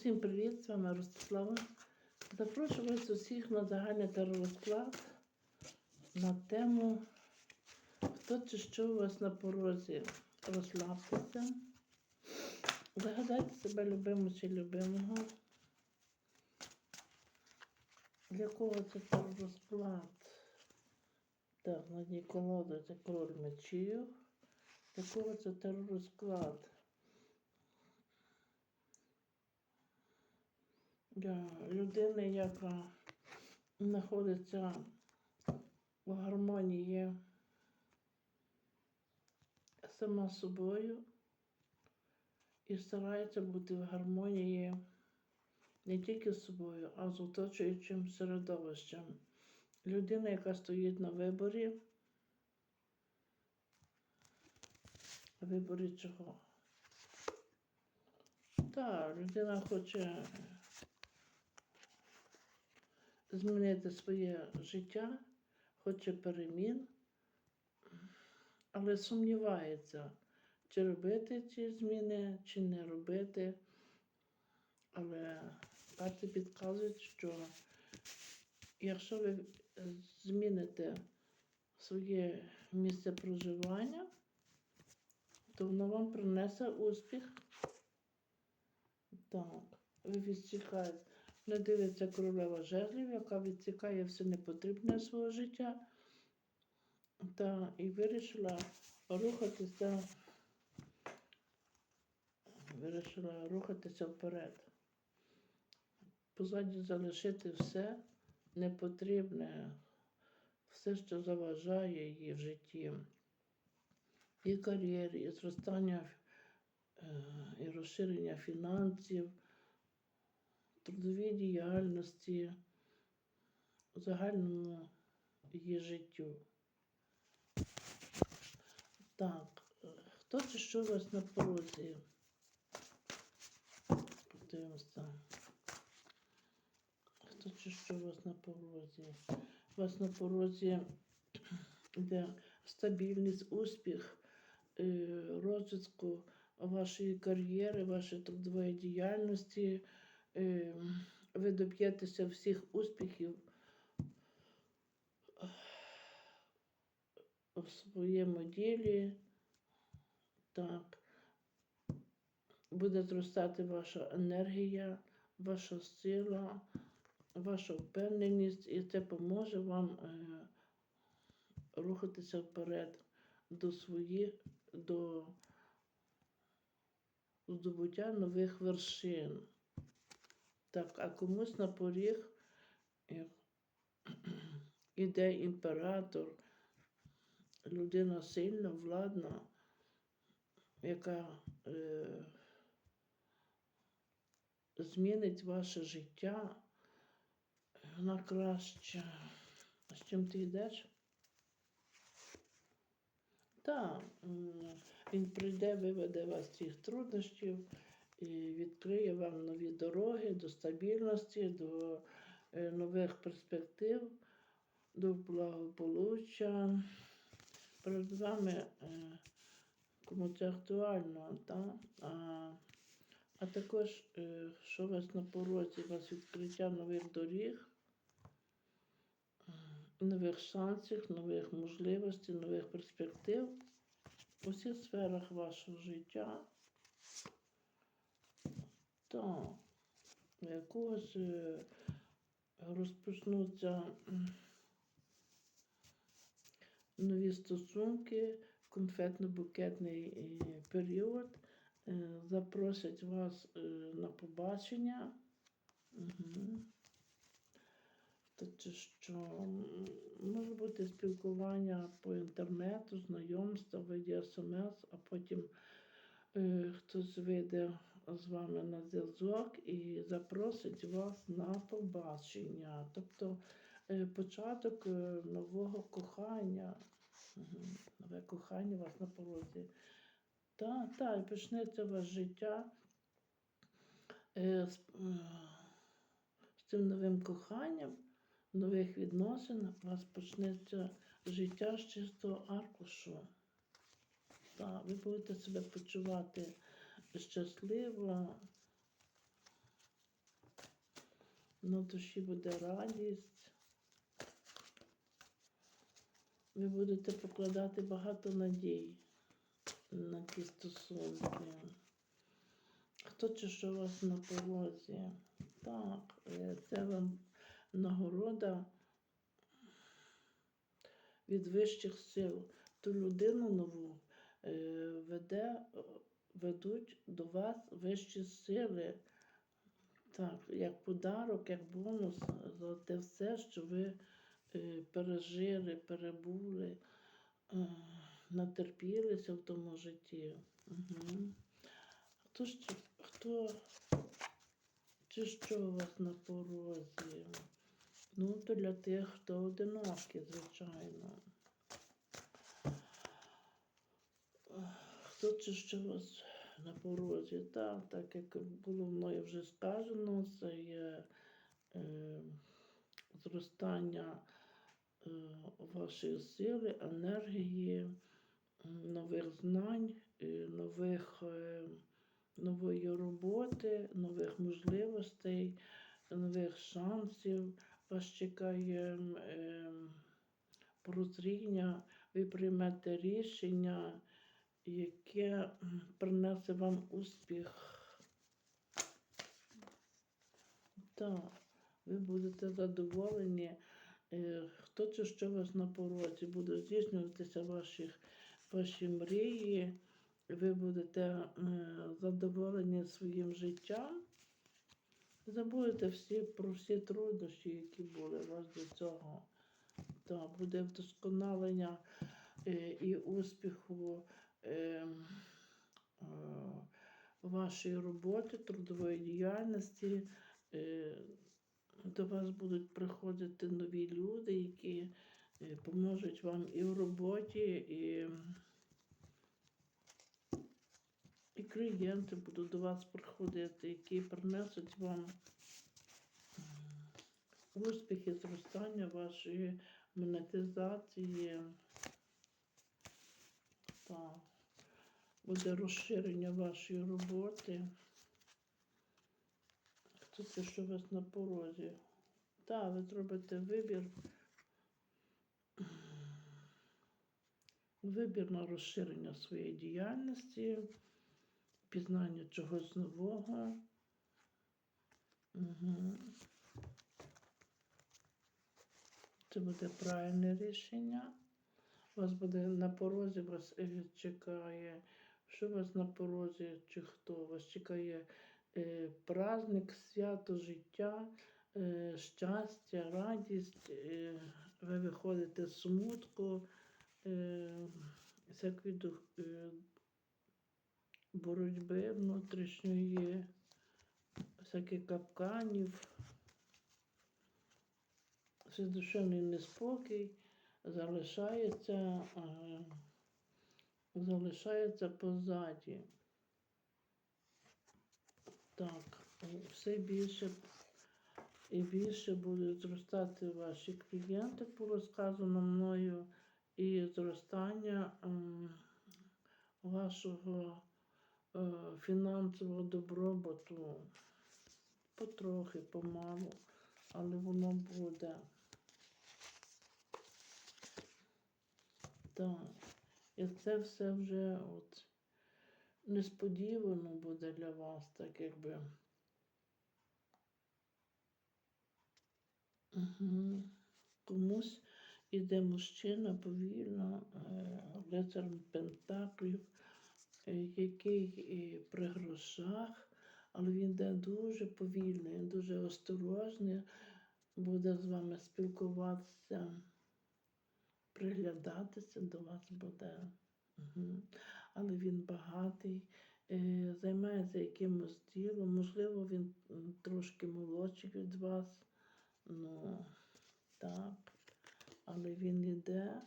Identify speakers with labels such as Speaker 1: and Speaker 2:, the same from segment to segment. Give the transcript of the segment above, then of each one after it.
Speaker 1: Всім привіт, з вами Ростислава. Запрошую вас усіх на загальний теророзклад на тему Хто чи що у вас на порозі? Розслабтеся. Загадайте себе любиму чи любимого. Для кого це теророзклад? Так, на дні колоди це король мечів. Для кого це теророзклад? Для людини, яка знаходиться в гармонії сама собою і старається бути в гармонії не тільки з собою, а з оточуючим середовищем. Людина, яка стоїть на виборі. Виборі чого? Так, людина хоче змінити своє життя, хоче перемін, але сумнівається, чи робити ці зміни, чи не робити. Але карти підказують, що якщо ви зміните своє місце проживання, то воно вам принесе успіх. Так, ви відсікаєте. Не дивиться королева жезлів, яка відсікає все непотрібне свого життя. Та і вирішила рухатися, вирішила рухатися вперед. Позаді залишити все непотрібне, все, що заважає її в житті. І кар'єрі, і зростання е, і розширення фінансів трудовій діяльності, загальному її життю. Так, хто чи що у вас на порозі? Подивимося. Хто чи що у вас на порозі? У вас на порозі де стабільність, успіх, е, розвитку вашої кар'єри, вашої трудової діяльності. Е, ви доб'єтеся всіх успіхів у своєму ділі. Так, буде зростати ваша енергія, ваша сила, ваша впевненість, і це поможе вам е, рухатися вперед до своїх, до здобуття нових вершин. Так, а комусь на поріг іде імператор, людина сильна, владна, яка е, змінить ваше життя на краще. З чим ти йдеш? Так, він прийде, виведе вас з цих труднощів і відкриє вам нові дороги до стабільності, до е, нових перспектив, до благополуччя. Перед вами, е, кому це актуально, та? а а також, е, що у вас на порозі, у вас відкриття нових доріг, нових шансів, нових можливостей, нових перспектив у всіх сферах вашого життя. Так, якогось е, розпочнуться нові стосунки, конфетно-букетний е, період. Е, запросять вас на побачення. Угу. Що може бути спілкування по інтернету, знайомства, виді смс, а потім е, хтось вийде з вами на зв'язок і запросить вас на побачення. Тобто е, початок е, нового кохання. Нове кохання вас на порозі. Так, так, і почнеться ваше життя е, з, з цим новим коханням, нових відносин, у вас почнеться життя з чистого аркушу. Так, ви будете себе почувати щаслива, на душі буде радість. Ви будете покладати багато надій на ті стосунки. Хто чи що у вас на порозі? Так, е, це вам нагорода від вищих сил. Ту людину нову е, веде, ведуть до вас вищі сили. Так, як подарок, як бонус за те все, що ви е, пережили, перебули, е, натерпілися в тому житті. Угу. Хто ще, хто чи що у вас на порозі? Ну, то для тих, хто одинокий, звичайно. Чи що вас на порозі? Так, так як було мною вже сказано, це є е, зростання е, вашої сили, енергії, нових знань, е, нових, е, нової роботи, нових можливостей, нових шансів. Вас чекає е, прозріння, ви приймете рішення, яке принесе вам успіх. Так, ви будете задоволені. Е, Хто чи що у вас на порозі, буде здійснюватися ваші, ваші мрії, ви будете е, задоволені своїм життям. Забудете всі про всі труднощі, які були у вас до цього. Так, буде вдосконалення е, і успіху вашої роботи, трудової діяльності. Е, до вас будуть приходити нові люди, які е, поможуть вам і в роботі, і, і клієнти будуть до вас приходити, які принесуть вам успіхи, зростання вашої монетизації. Так. Буде розширення вашої роботи. Хто це, що у вас на порозі? Так, ви зробите вибір. Вибір на розширення своєї діяльності, пізнання чогось нового. Угу. Це буде правильне рішення. У вас буде на порозі, вас чекає. Що у вас на порозі, чи хто? Вас чекає е, праздник, свято життя, е, щастя, радість. Е, ви виходите з смутку, е, всякої дух, е, боротьби внутрішньої, всяких капканів. Все душевний неспокій залишається, е, залишається позаді. Так, все більше і більше будуть зростати ваші клієнти по розказано мною, і зростання ем, вашого е, фінансового добробуту потрохи, помалу, але воно буде. Так, і це все вже от несподівано буде для вас, так якби. Угу. Комусь іде мужчина повільно, е, лицар Пентаклів, е, який при грошах, але він йде дуже повільно, він дуже осторожний, буде з вами спілкуватися, приглядатися до вас буде. Угу. Але він багатий, е, займається якимось ділом, можливо, він трошки молодший від вас. Ну, так. Але він іде,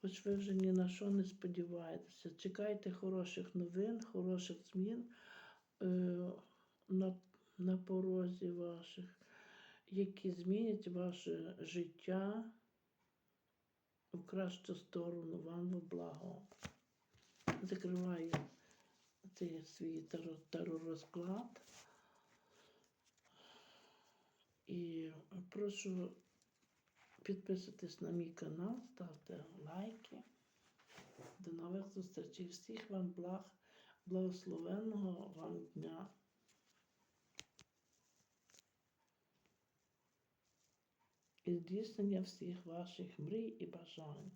Speaker 1: хоч ви вже ні на що не сподіваєтеся. Чекайте хороших новин, хороших змін е, на, на порозі ваших, які змінять ваше життя в кращу сторону, вам во благо. Закриваю цей свій таро, таро розклад. І прошу підписуйтесь на мій канал, ставте лайки. До нових зустрічей. Всіх вам благ, благословенного вам дня. І здійснення всіх ваших мрій і бажань.